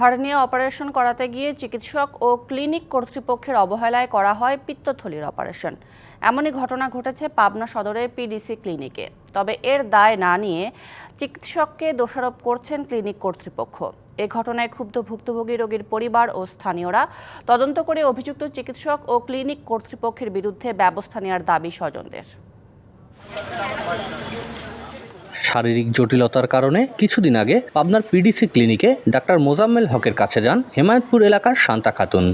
হর্নিয়া operation করাতে গিয়ে চিকিৎসক ও ক্লিনিক কর্তৃপক্ষের অবহেলায় করা হয় পিত্তথলির অপারেশন। এমনই ঘটনা ঘটেছে পাবনা সদরের পিডিসি ক্লিনিকে। তবে এর দায় না নিয়ে চিকিৎসককে দোষারোপ করছেন ক্লিনিক কর্তৃপক্ষ। এ ঘটনায় ক্ষুব্ধ ভুক্তভোগী রোগীর পরিবার ও স্থানীয়রা তদন্ত করে অভিযুক্ত চিকিৎসক ও ক্লিনিক কর্তৃপক্ষের বিরুদ্ধে ব্যবস্থা নেওয়ার দাবি স্বজনদের। শারীরিক জটিলতার কারণে কিছুদিন আগে পাবনার পিডিসি ক্লিনিকে ডাক্তার মোজাম্মেল হকের কাছে যান হেমায়তপুর এলাকার শান্তা খাতুন।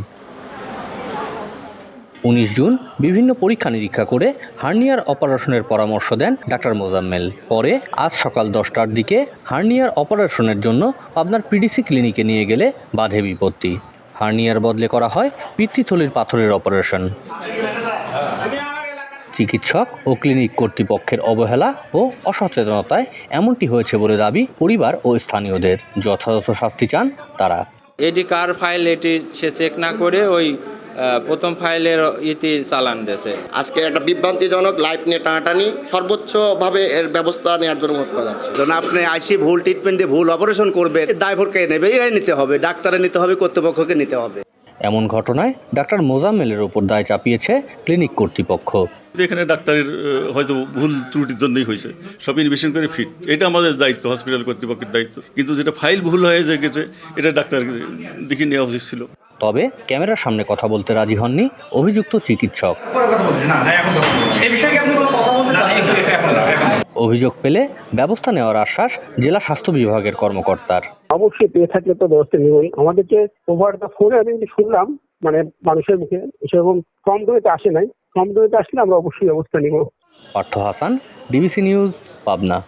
উনিশ জুন বিভিন্ন পরীক্ষা নিরীক্ষা করে হার্নিয়ার অপারেশনের পরামর্শ দেন ডাক্তার মোজাম্মেল। পরে আজ সকাল দশটার দিকে হার্নিয়ার অপারেশনের জন্য পাবনার পিডিসি ক্লিনিকে নিয়ে গেলে বাধে বিপত্তি। হার্নিয়ার বদলে করা হয় পিত্তিথলির পাথরের অপারেশন। চিকিৎসক ও ক্লিনিক কর্তৃপক্ষের অবহেলা ও অসচেতনতায় এমনটি হয়েছে বলে দাবি পরিবার ও স্থানীয়দের। যথাযথ শাস্তি চান তারা। এডি কার ফাইল এটি সে চেক না করে ওই প্রথম ফাইলের ইতি চালান দেশে আজকে একটা বিভ্রান্তিজনক লাইফ নিয়ে টানাটানি সর্বোচ্চভাবে এর ব্যবস্থা নেওয়ার জন্য অনুরোধ করা যাচ্ছে। যখন আপনি আইসি ভুল ট্রিটমেন্ট দিয়ে ভুল অপারেশন করবে দায়ভার কে নেবে এরাই নিতে হবে ডাক্তারে নিতে হবে কর্তৃপক্ষকে নিতে হবে। এমন ঘটনায় ডাক্তার মোজাম্মেলের ওপর দায় চাপিয়েছে ক্লিনিক কর্তৃপক্ষ। এখানে ডাক্তারের হয়তো ভুল ত্রুটির জন্যই হয়েছে। সব ইনভেস্টিগেশন করে ফিট এটা আমাদের দায়িত্ব হসপিটাল কর্তৃপক্ষের দায়িত্ব। কিন্তু যেটা ফাইল ভুল হয়ে যে গেছে এটা ডাক্তার দেখে নেওয়া উচিত ছিল। তবে ক্যামেরার সামনে কথা বলতে রাজি হননি অভিযুক্ত চিকিৎসক। অভিযোগ পেলে ব্যবস্থা নেওয়ার আশ্বাস জেলা স্বাস্থ্য বিভাগের কর্মকর্তার। অবশ্যই পেয়ে থাকলে তো ব্যবস্থা নিবই। আমাদেরকে ওভার দ্য ফোনে আমি শুনলাম মানে মানুষের মুখে, সেরকম কম দূরেতে আসে নাই, কম দূরেতে আসলে আমরা অবশ্যই ব্যবস্থা নিব। Partha Hasan BBC news Pabna.